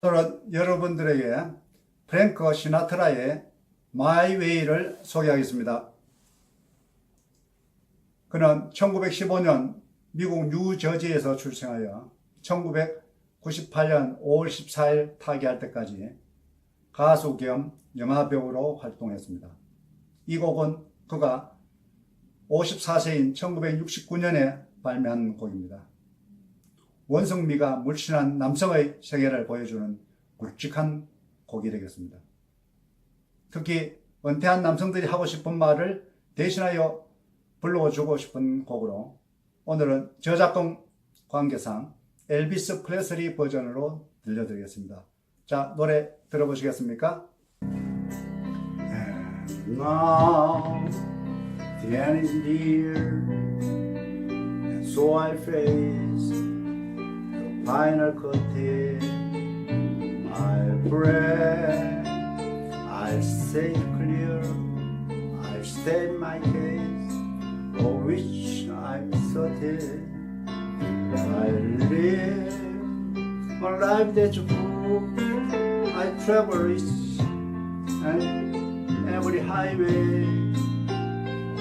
또는 여러분들에게 프랭크 시나트라의 마이 웨이를 소개하겠습니다. 그는 1915년 미국 뉴저지에서 출생하여 1998년 5월 14일 타계할 때까지 가수 겸 영화배우로 활동했습니다. 이 곡은 그가 54세인 1969년에 발매한 곡입니다. 원성미가 물씬한 남성의 세계를 보여주는 굵직한 곡이 되겠습니다. 특히 은퇴한 남성들이 하고 싶은 말을 대신하여 불러주고 싶은 곡으로 오늘은 저작권 관계상 엘비스 프레슬리 버전으로 들려드리겠습니다. 자 노래 들어보시겠습니까? now the n d s near, and so I face spinal cord tear. I pray, I say clear, I state my case, for oh, which I'm sorted. I live a life that's full. I travel each and every highway.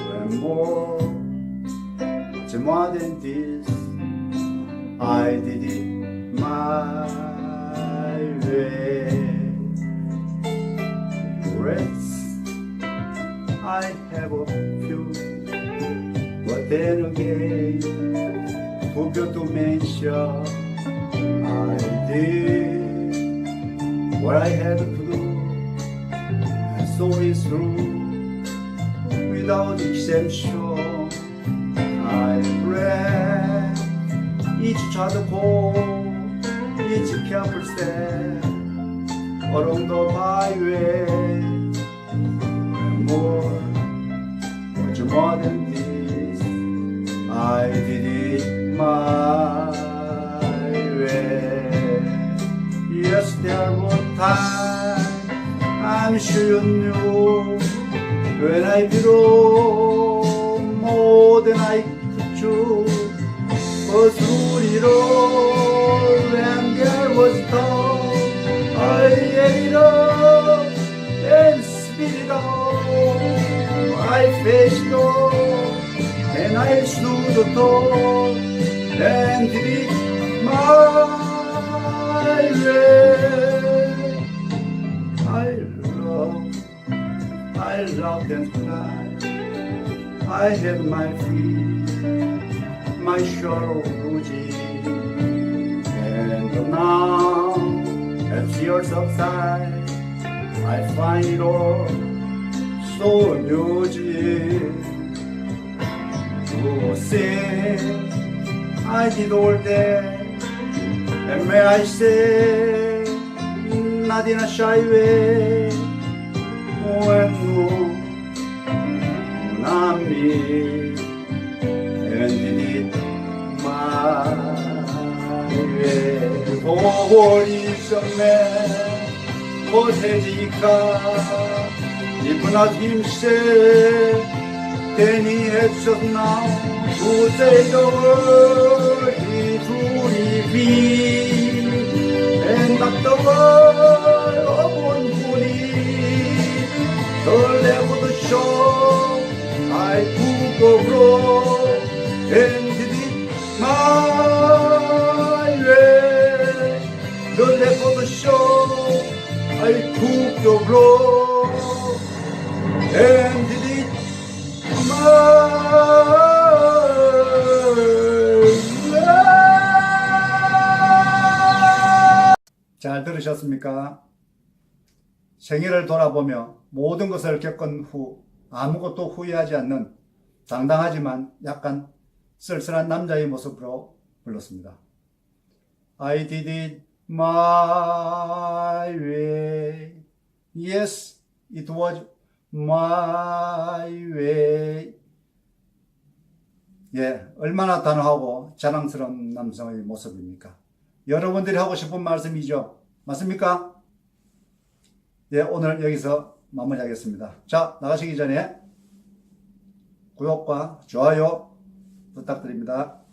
and more, much more than this. I did it my regrets. I have a few, but then again, forgot to mention I did what I had to do, and so it's true without exception. I read each other call. 멀리 지켜볼 새 어롱도 바위에 more much more than this I did it my way Yes there was time I'm sure you knew when I belong manifestó en Jesús todo en ti my way I love I love and fly I have my feet my sorrow Gucci and now as your subside, I find it all と名字どうせアイディで目愛してなでなしゃいべ公園の波 And it 通りめ Ibrahim se teni et sotna tu te gawr i turi vi en daktawar obun kuli dole budu shom ay tu gobro en didi maiwe dole budu shom ay tu gobro 잘 들으셨습니까? 생일을 돌아보며 모든 것을 겪은 후 아무것도 후회하지 않는 당당하지만 약간 쓸쓸한 남자의 모습으로 불렀습니다. I did it my way. Yes, it was my way. 예, 얼마나 단호하고 자랑스러운 남성의 모습입니까? 여러분들이 하고 싶은 말씀이죠. 맞습니까? 예, 오늘 여기서 마무리하겠습니다. 자, 나가시기 전에 구독과 좋아요 부탁드립니다.